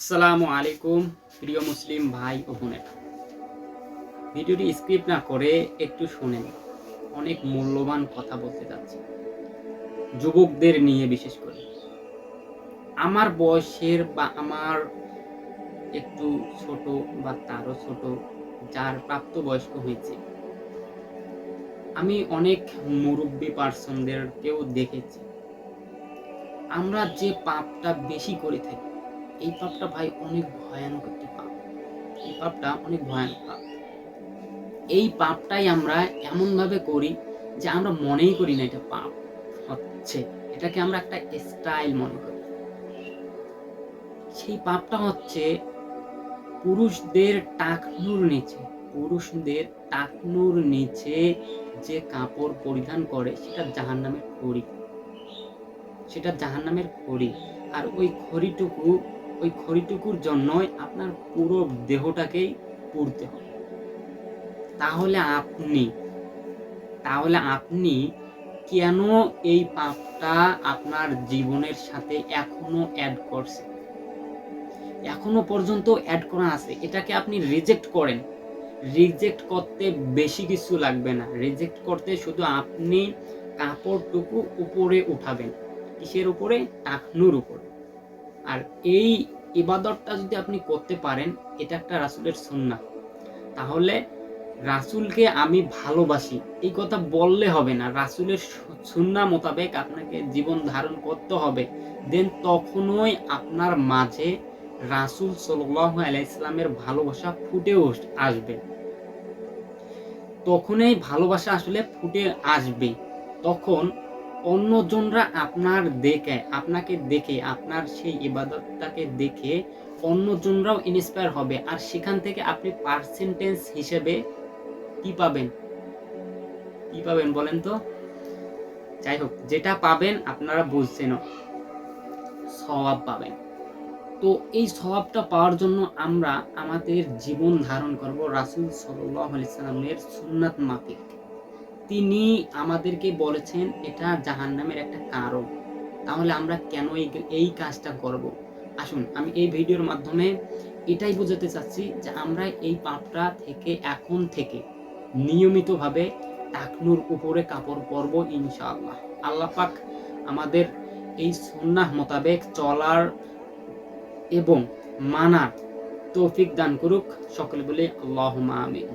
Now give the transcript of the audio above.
আসসালামু আলাইকুম, প্রিয় মুসলিম ভাই ও বোনেরা। ভিডিওটি স্ক্রিপ্ট না করে একটু শুনেন অনেক মূল্যবান কথা বলতে যাচ্ছি। যুবকদের নিয়ে বিশেষ করে। আমার বয়সের বা আমার একটু ছোট বা তারও ছোট যার প্রাপ্তবয়স্ক হয়েছে, আমি অনেক মুরব্বী পার্সনদেরকেও দেখেছি। আমরা যে পাপটা বেশি করে থাকি এই পাপটা ভাই অনেক ভয়ানক একটি পাপ। এই পাপটা অনেক ভয়ানক পাপ। এই পাপটাই আমরা এমন ভাবে করি যে আমরা মনেই করি না এটা পাপ হচ্ছে। এটাকে আমরা একটা স্টাইল মনে করি। সেই পাপটা হচ্ছে পুরুষদের টাকনুর নিচে, পুরুষদের টাকনুর নিচে যে কাপড় পরিধান করে, সেটা জাহান্নামের খড়ি। সেটা জাহান্নামের খড়ি। আর ওই খড়িটুকু ওই খড়িটুকুর জন্যই আপনার পুরো দেহটাকেই পুড়তে হবে। তাহলে আপনি তাহলে আপনি কেন এই পাপটা আপনার জীবনের সাথে এখনও অ্যাড করছে এখনও পর্যন্ত অ্যাড করা আছে। এটাকে আপনি রিজেক্ট করেন। রিজেক্ট করতে বেশি কিছু লাগবে না। রিজেক্ট করতে শুধু আপনি কাপড়টুকু উপরে উঠাবেন, কিসের উপরে? টাকনুর উপরে। আর এই ইবাদতটা যদি আপনি করতে পারেন, এটা একটা রাসুলের সুন্না তাহলে রাসুলকে আমি ভালোবাসি। এই কথা বললে হবে না। রাসুলের সুন্না মোতাবেক আপনাকে জীবন ধারণ করতে হবে। দেন তখনই আপনার মাঝে রাসুল সাল্লাহ আলাইসলামের ভালোবাসা ফুটে আসবে। তখনই ভালোবাসা আসলে ফুটে আসবে। তখন অন্যজনরা আপনার দেখে, আপনাকে দেখে, আপনার সেই ইবাদতটাকে দেখে অন্যজনরাও ইন্সপায়ার হবে। আর সেখান থেকে আপনি পার্সেন্টেজ হিসেবে কি পাবেন? কি পাবেন বলেন তো? যাই হোক, যেটা পাবেন আপনারা বুঝছেন। স্বভাব পাবেন। তো এই স্বভাবটা পাওয়ার জন্য আমরা আমাদের জীবন ধারণ করব রাসুল সাল্লাহ সাল্লামের সুন্নাত মাফিক। তিনি আমাদেরকে বলেছেন, এটা জাহান্নামের একটা কারণ। তাহলে আমরা কেন এই কাজটা করব? আসুন, আমি এই ভিডিওর মাধ্যমে এটাই বোঝাতে চাচ্ছি যে আমরা এই পাপটা থেকে, এখন থেকে নিয়মিতভাবে টাকনুর উপরে কাপড় পরব ইনশাআল্লাহ। আল্লাহ পাক আমাদের এই সুন্নাহ মোতাবেক চলার এবং মানার তৌফিক দান করুক। সকলে বলে আল্লাহ আমিন।